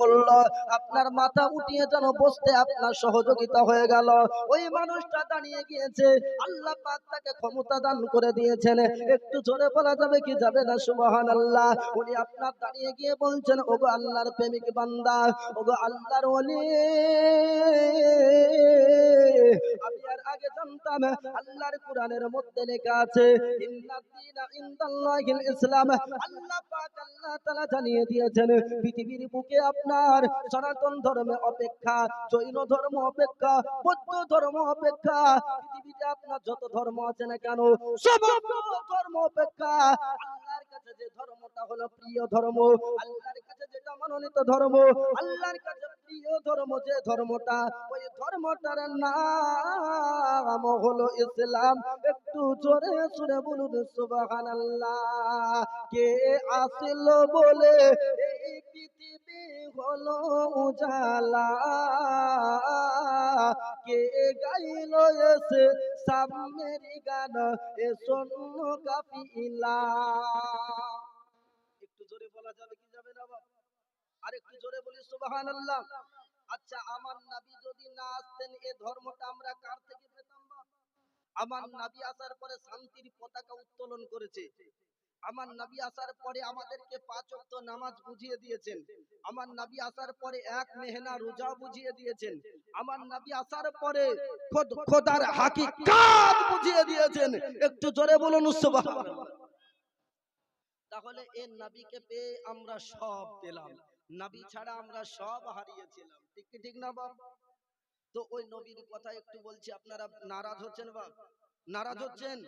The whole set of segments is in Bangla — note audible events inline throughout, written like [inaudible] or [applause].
করল আপনার মাথা উঠিয়ে যেন বসতে আপনার সহযোগিতা হয়ে গেল। ওই মানুষটা দাঁড়িয়ে গিয়েছে। আল্লাহ তাকে ক্ষমতা দান করে দিয়েছেন। একটু জোরে বলা যাবে কি যাবে না? সুবহান আল্লাহ উনি আপনার দাঁড়িয়ে গিয়ে বলছেন, ওগো আল্লাহর প্রেমিক বান্দা, ওগো আল্লাহর ওলি। আমি আর আগে জানতাম, আল্লাহর কোরআনের মধ্যে লেখা আছে ইসলাম। আল্লাহ আল্লাহ তাআলা জানিয়ে দিয়েছেন, পৃথিবীর বুকে আপনার সনাতন ধর্মে অপেক্ষা, জৈন ধর্ম অপেক্ষা, বৌদ্ধ ধর্ম অপেক্ষা, পৃথিবীতে আপনার যত ধর্ম আছে না কেন সব ধর্ম অপেক্ষা যে ধর্মটা হলো প্রিয় ধর্ম, আল্লাহর কাছে যেটা মনোনীত ধর্ম, আল্লাহর কাছে প্রিয় ধর্ম যে ধর্মটা, ওই ধর্মটার নাম হলো ইসলাম। একটু জোরে সুরে বলুন, সুবহানাল্লাহ। কে আসিল বলে এই পৃথিবী হলো উজালা। কে গাইল এসে সামনের গান, এ শোনো কাপিলা বলা যাবে কি যাবে না বাবা আর একটু জোরে বলি সুবহানাল্লাহ। আচ্ছা আমার নবী যদি না আসতেন এ ধর্মটা আমরা কার থেকে পেতাম আমার নবী আসার পরে শান্তির পতাকা উত্তোলন করেছে। আমার নবী আসার পরে আমাদেরকে পাঁচ ওয়াক্ত নামাজ বুঝিয়ে দিয়েছেন। আমার নবী আসার পরে এক মেহনা রোজা বুঝিয়ে দিয়েছেন। আমার নাবি আসার পরে খোদ- খোদার হাকিকাত বুঝিয়ে দিয়েছেন। একটু জোরে বলুন সুবহানাল্লাহ। তাহলে এ নবীকে পেয়ে আমরা সব পেলাম। নবী ছাড়া আমরা সব হারিয়েছিলাম ঠিক কি ঠিক না বাপ? তো ওই নবীর কথা একটু বলছি, আপনারা নারাজ হচ্ছেন বাপ? নারাজ হচ্ছেন?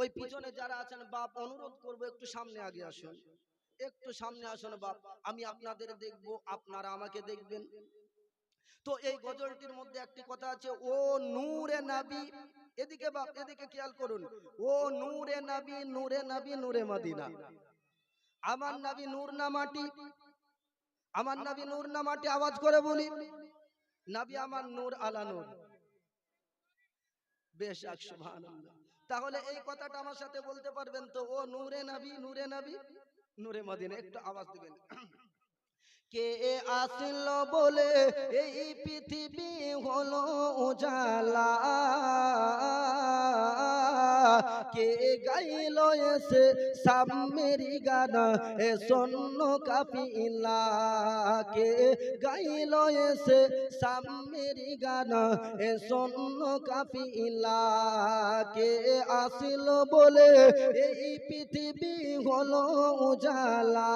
ওই পিছনে যারা আছেন, বাপ, অনুরোধ করব একটু সামনে আগে আসুন। একটু সামনে আসুন বাপ, আমি আপনাদের দেখব, আপনারা আমাকে দেখবেন। তো এই গজলটির মধ্যে একটি কথা আছে, ও নূরে নাবি। এদিকে বাপ, এদিকে খেয়াল করুন। ও নূরে নাবি নূরে নাবি, নূরে মদিনা। আমার নাবি নূর না মাটি আমার নাবি নূর না মাটি আওয়াজ করে বলি। নাবি আমার নূর আলা নূর। বেশ এক তাহলে এই কথাটা আমার সাথে বলতে পারবেন তো? ও নূরে নাবি নূরে নাবি। নূরে মদিনা একটু আওয়াজ দিবেন। [clears throat] কে আসল বলে এই পৃথিবী হলো উজালা। কে গাইল এসে সামেরি গান এ সন্ন কাপিলা কে গাইল এসে সামেরি গান এ সন্ন কাপিলা কে আসিল বলে, এই পৃথিবী হলো উজালা।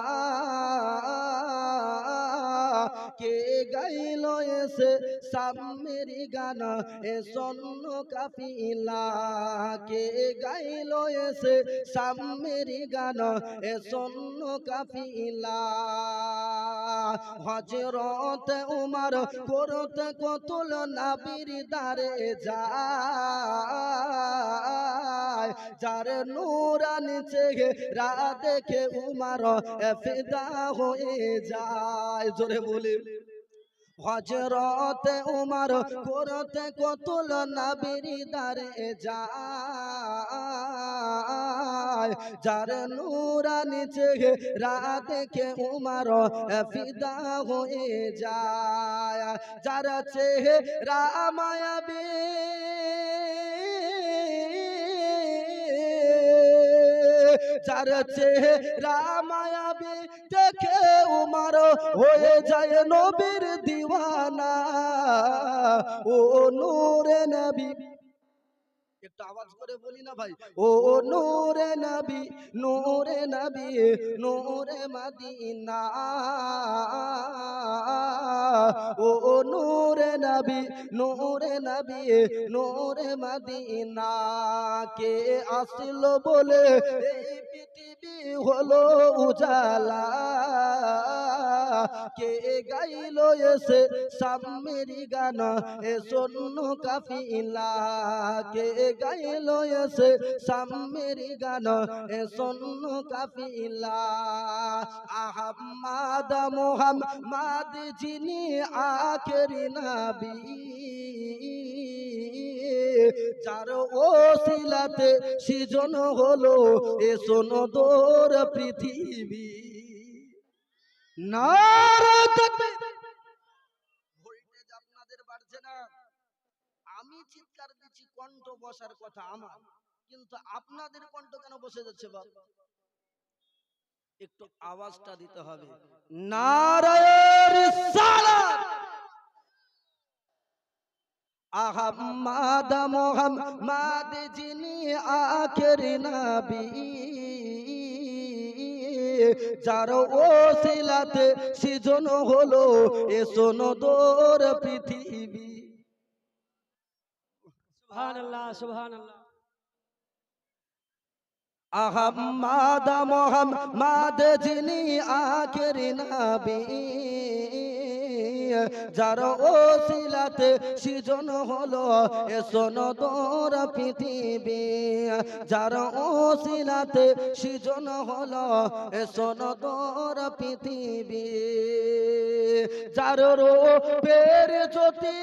কে গাইল এসে সামেরি গানা, এ সন্ন কাপিলা কে গাইল এসে সামেরি গানা, এ সন্ন কাপিলা হজরত উমার করতে কতুল নাবির দারে যায়, যার নূরান চেহে রা দেখে উমার ফিদা হয়ে যায়। জোরে বলি। হজরত উমার করতে কতুল নাবির দারে যায় যার নূরান চেহে রা দেখে উমার ফিদা হয়ে যায়। যার চেহে রামায়াবী যার চেহারা মায়াবী দেখে উমার হয়ে যায় নবীর দিওয়ানা। ও নূরে নবী। একটু আওয়াজ করে বলি না ভাই ও নূরে নবী নূরে নবী নূরে মদিনা ও নূরে নবী নূরে নবী নূরে মদিনা কে আসল বলে এই পৃথিবী হলো উজালা কে গাইল এসে সামেরি গান এ সন্ন কাফিলা কে গাইল এসে সামেরি গান, এ সন্ন কাফিলা। আহমাদ মোহাম্মদ যিনি আখেরি নবী। যার ওসিলাতে সৃজন হলো, এ সোনদোর পৃথিবী। নারা তাকবীর আমি চিৎকার দিচ্ছি, কণ্ঠ বসার কথা আমার। কিন্তু আপনাদের কণ্ঠ কেন বসে যাচ্ছে বাপ? একটু আওয়াজটা দিতে হবে। আহম্মদ মোহাম্মদ যিনি আখের নবী, যার ওসিলাতে সৃজন হলো, এ সোনদোর পৃথিবী। সুবহানাল্লাহ সুবহানাল্লাহ। আহম্মদ মোহাম্মদ যিনি আখের নবী, যার সৃজন হলো এ সোনদোর পৃথিবী, যার ওসিলাতে সৃজন হলো এ সোনদোর পৃথিবী, যার রূপের জ্যোতি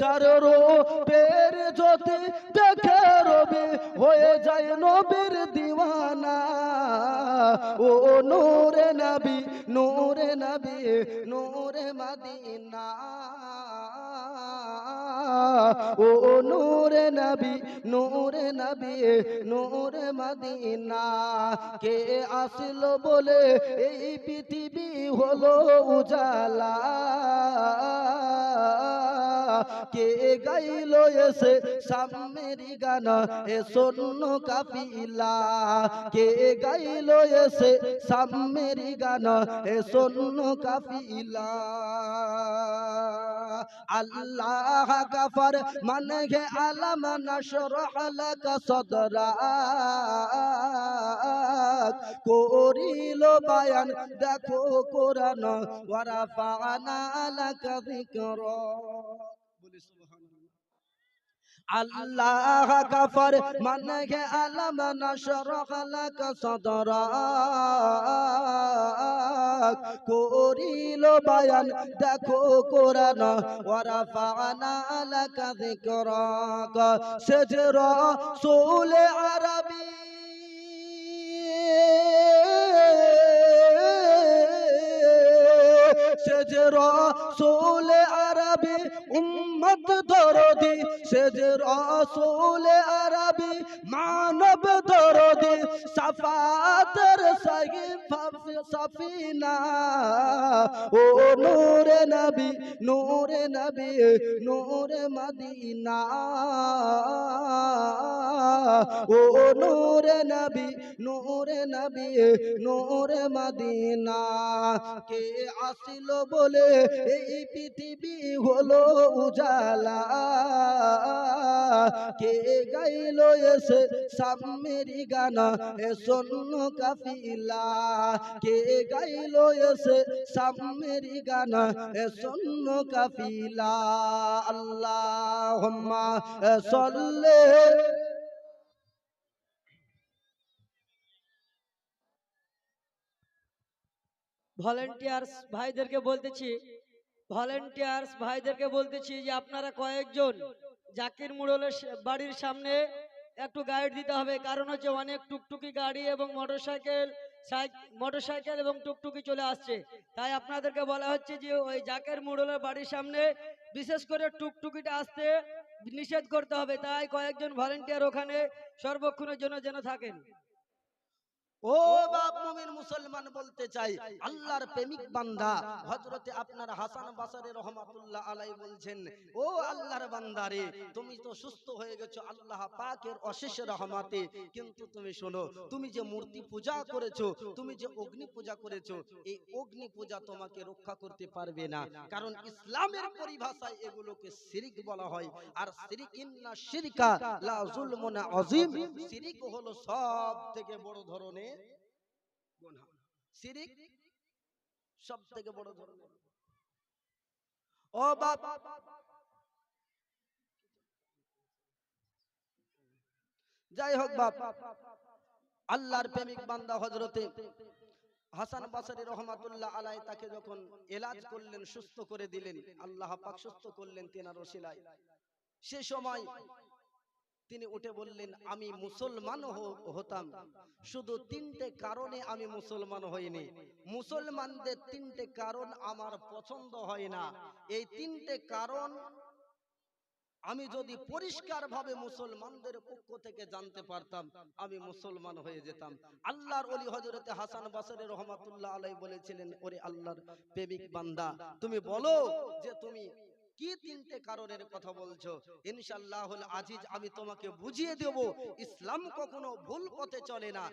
যার রূপের জ্যোতি দেখে রবি হয়ে যায় নবীর দিওয়ানা। ও নূরে নবী নূরে নবী, নূরে মদিনা। ও নূরে নবী নূরে নবী নূরে মদিনা। কে আসলো বলে এই পৃথিবী হলো উজালা। কে গাইল এসে সামেরি গান, এ শূন্য কাপিলা কে গাইল এসে সামেরি গান, এ শূন্য কাপিলা আল্লাহ জাফর মান হে আলম নশরহ লক সদরা করিল বায়ান, দেখো কোরআন ওয়ারাফানা লক যিকরা। বলি সুবহানাল্লাহ। আল্লাহ কাফর মানে গে আলম নশরহ লাক সদরাক করিল বায়ান দেখো কোরআন ওয়ারাফানা লাক যিকরাক সেজরা সুল আরবী। সেজরা সুল আরবী উম্মত ধরো। সে যে রসুল আরবি মানব দরদি সাফাতের সাহি সাফিনা। ও নূরে নবী নূরে নবী, নূরে মদিনা। ও নূরে নবী নূরে নবী, নূরে মদিনা। কে আসিল বলে এই পৃথিবী হলো উজালা। কে গাইল এসে সামেরি গানা, এ শূন্য কাফিলা। গাইল এসে সামেরি গানা? আল্লাহ সল্লে। ভলেন্টিয়ার্স ভাইদেরকে বলতেছি, ভলেন্টিয়ার্স ভাইদেরকে বলতেছি যে আপনারা কয়েকজন জাকির মুড়লের বাড়ির সামনে একটু গাইড দিতে হবে। কারণ হচ্ছে অনেক টুকটুকি গাড়ি এবং মোটরসাইকেল মোটরসাইকেল এবং টুকটুকি চলে আসছে। তাই আপনাদেরকে বলা হচ্ছে যে ওই জাকের মুড়লের বাড়ির সামনে বিশেষ করে টুকটুকিটা আসতে নিষেধ করতে হবে। তাই কয়েকজন ভলেন্টিয়ার ওখানে সর্বক্ষণের জন্য যেন থাকেন। ও বাপ মুমিন মুসলমান বলতে চাই আল্লাহর প্রেমিক বান্দা হযরতে আপনার হাসান বাসারে রহমাতুল্লাহ আলাই বলছেন ও আল্লাহর বান্দারে তুমি তো সুস্থ হয়ে গেছো আল্লাহ পাকের অশেষ রহমাতে কিন্তু তুমি শোনো তুমি যে মূর্তি পূজা করেছ তুমি যে অগ্নি পূজা করেছ এই অগ্নি পূজা তোমাকে রক্ষা করতে পারবে না কারণ ইসলামের পরিভাষায় এগুলোকে শিরিক বলা হয় আর শিরিক ইন্না শিরকা লা যুলমুন আযীম শিরিক হলো সব থেকে বড় ধরনের গুনাহ। শিরিক সব থেকে বড় ধরনের ও যাই হোক বাপ, আল্লাহর প্রেমিক বান্দা হজরতে হাসান বাসারি রহমাতুল্লাহ আলাই তাকে যখন এলাজ করলেন, সুস্থ করে দিলেন, আল্লাহ পাক সুস্থ করলেন তেনার ওসিলায়। সে সময় তিনি উঠে বললেন আমি মুসলমান হতাম। শুধু তিনটে কারণে আমি মুসলমান হইনি। মুসলমানদের তিনটে কারণ আমার পছন্দ হয় না। এই তিনটে কারণ আমি যদি পরিষ্কার ভাবে মুসলমানদের পক্ষ থেকে জানতে পারতাম আমি মুসলমান হয়ে যেতাম। আল্লাহর অলি হজরতে হাসান বাসরে রহমাতুল্লাহ আলাই বলেছিলেন ওরে আল্লাহর প্রেমিক বান্দা তুমি বলো যে তুমি কি তিনটে কারণের কথা বলছো? ইনশাআল্লাহুল আজিজ, আমি তোমাকে বুঝিয়ে দেব, ইসলাম কখনো ভুল পথে চলে না।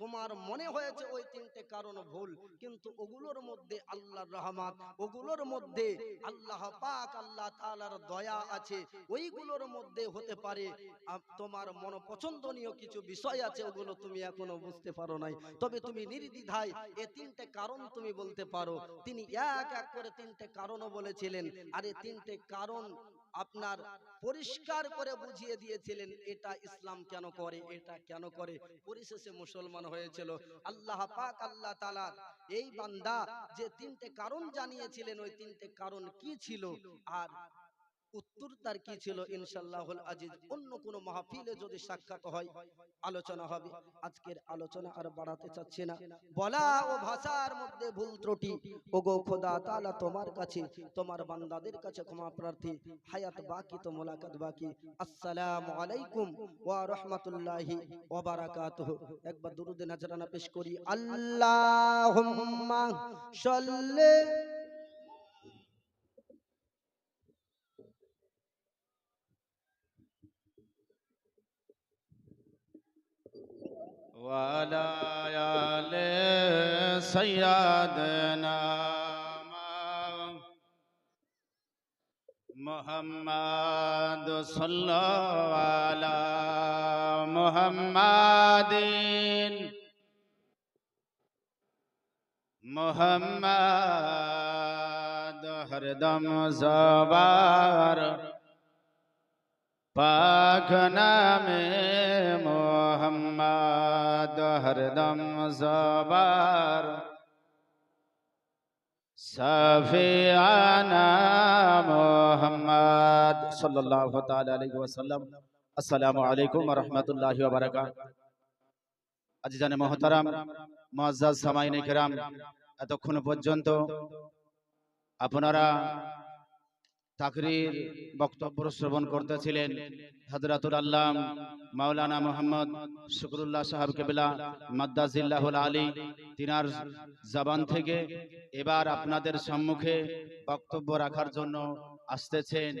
তোমার মনে হয়েছে ওই তিনটে কারণ ভুল, কিন্তু ওগুলোর মধ্যে আল্লাহর রহমত, ওগুলোর মধ্যে আল্লাহ পাক, আল্লাহ তাআলার দয়া আছে, ওইগুলোর মধ্যে হতে পারে। তোমার মন পছন্দনীয় কিছু বিষয় আছে, ওগুলো তুমি এখনও বুঝতে পারো নাই। তবে তুমি নির্দ্বিধায় এ তিনটে কারণ তুমি বলতে পারো। তিনি এক এক করে তিনটে কারণও বলেছিলেন, আর এই তিনটে কারণ আপনার পরিষ্কার করে বুঝিয়ে দিয়েছিলেন, এটা ইসলাম কেন করে, এটা কেন করে? পরিশেষে মুসলমান হয়েছিল। আল্লাহ পাক, আল্লাহ তাআলা এই বান্দা যে তিনটে কারণ জানিয়েছিলেন, ওই তিনটে কারণ কি ছিল? আর উত্তর তার কি ছিল? ইনশাল্লাহুল আজিজ। অন্য কোনো মাহফিলে যদি সাক্ষাৎ হয়, আলোচনা হবে। আজকের আলোচনা আর বাড়াতে চাচ্ছি না। বলা ও ভাষার মধ্যে ভুল ত্রুটি। ওগো খোদা তাআলা তোমার কাছে, তোমার বান্দাদের কাছে ক্ষমা প্রার্থী। হায়াত বাকি তো মোলাকাত বাকি। আসসালামু আলাইকুম ওয়া রাহমাতুল্লাহি ওয়া বারাকাতুহু। একবার দুরুদে নজরানা পেশ করি। আল্লাহুম্মা সাল্লি وعلى آل سيدنا محمد صلى على محمد محمد ہر دم زبار নামে মোহাম্মদ হরদম জবার সফিয়ানা মোহাম্মদ সাল্লাল্লাহু তাআলা আলাইহি ওয়াসাল্লাম আসসালামু আলাইকুম ওয়া রাহমাতুল্লাহি ওয়া বারাকাতুহু আজিজানে মহতারাম মুআজ্জাজ সামাইনে কিরাম এতক্ষণ পর্যন্ত আপনারা তাকরির বক্তব্য শ্রবণ করতেছিলেন হজরতুল আল্লাম মাওলানা মোহাম্মদ শুকরুল্লাহ সাহেব কেবলা মাদ্দাজিল্লাহুল আলী। তিনার জবান থেকে এবার আপনাদের সম্মুখে বক্তব্য রাখার জন্য আসতেছেন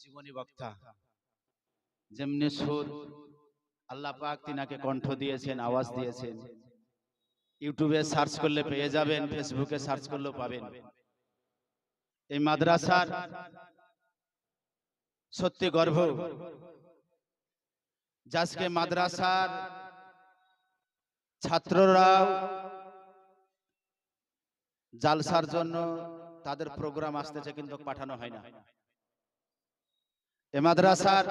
জীবনী বক্তা। যেমনি সুর আল্লাহ পাক তিনাকে কণ্ঠ দিয়েছেন, আওয়াজ দিয়েছেন। ইউটিউবে সার্চ করলে পেয়ে যাবেন, ফেসবুকে সার্চ করলেও পাবেন। এই মাদ্রাসার সত্যি গর্ব। যাজকে মাদ্রাসার ছাত্ররাও জালসার জন্য তাদের প্রোগ্রাম আসতেছে কিন্তু পাঠানো হয় না। এ মাদ্রাসার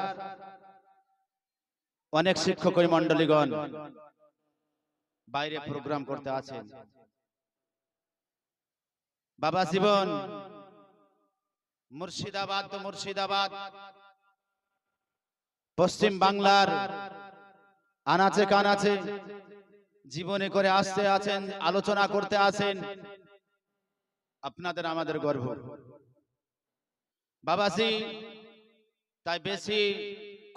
অনেক শিক্ষক মন্ডলীগণ বাইরে প্রোগ্রাম করতে আছেন। বাবা জীবন মুর্শিদাবাদ তো মুর্শিদাবাদ। পশ্চিম বাংলার আনাচে কানাচে জীবনে করে আসতে আছেন, আলোচনা করতে আছেন। আপনাদের আমাদের গর্ব। বাবাজি, তাই বেশি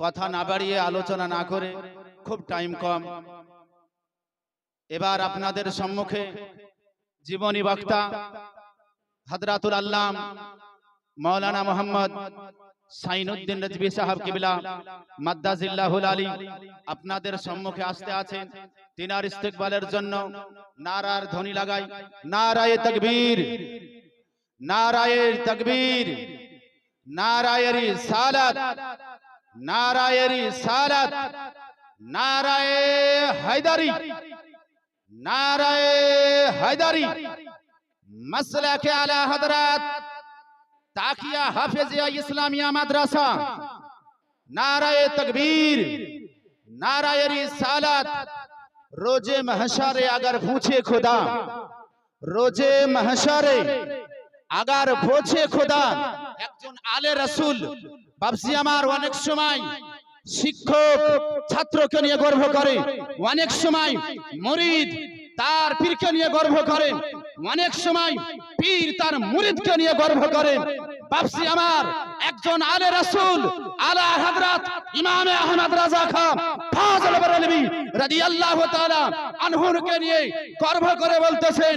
কথা না বাড়িয়ে আলোচনা না করে খুব টাইম কম। এবার আপনাদের সম্মুখে জীবনী বক্তা, হজরাতুল আল্লাম মৌলানা মোহাম্মদ সাইনুদ্দিন রাজবি সাহাব কিবলা মাদ্দাজিল্লাহুল আলী, আপনাদের সম্মুখে আসতে আছেন। তিনার ইস্তেকবালের জন্য নারার ধ্বনি লাগাই। নারায়ে তকবীর নারায়ের তকবীর, নারায়েরি সালাত নারায়েরি সালাত, নারায়ে হায়দারি নারায়ে হায়দারি। মাসলাকে আলা হযরত তাকিয়া হাফেজিয়া ইসলামিয়া মাদ্রাসা। নারায়ে তকবীর, নারায়ে রিসালাত। রোজে মহশারে আগার পুছে খোদা। রোজে মহশারে আগার পৌঁছে খোদা। একজন আলে রাসূল, বাপসি আমার অনেক সময় শিক্ষক, ছাত্রকে নিয়ে গর্ব করে। অনেক সময় murid তার পীরকে নিয়ে গর্ব করে। অনেক সময় পীর তার মুরিদকে নিয়ে গর্ব করে বাপসি আমার একজন আলে রাসূল, আলা আহমদ রাজা খান, ফাজল বরেলভী রাদিয়াল্লাহু তাআলা নিয়ে গর্ব করে বলতেছেন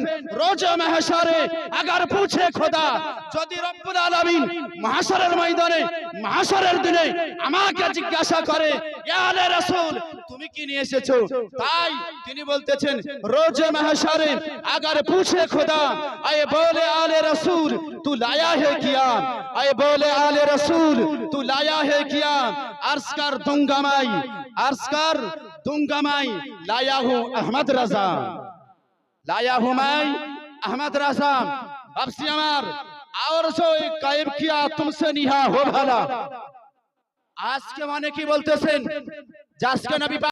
মাহশারে, আগার পুছে খোদা, যদি রব্বুল আলামিন মাহশারের ময়দানে, মাহশারের দিনে আমাকে জিজ্ঞাসা করে ইয়া আলে তুমি কি নিয়ে এসেছ? তাই তিনি বলতেছেন, রোজ মাহশারে, আগার পুছে খোদা। আয়ে বলে, আলে রাসূল, তু লায়া হে কিয়া আয়ে বলে, আলে রাসূল তু লায়া হে কিয়া अर्ज कर दूंगा मैं अर्ज कर दूंगा मैं लाया हूँ अहमद रजा लाया हूँ मैं अहमद रजा अब से अमर और जो कायम किया तुमसे निहा हो भला আজকে মানে কি বলতেছেন যে আজকে নবী পাক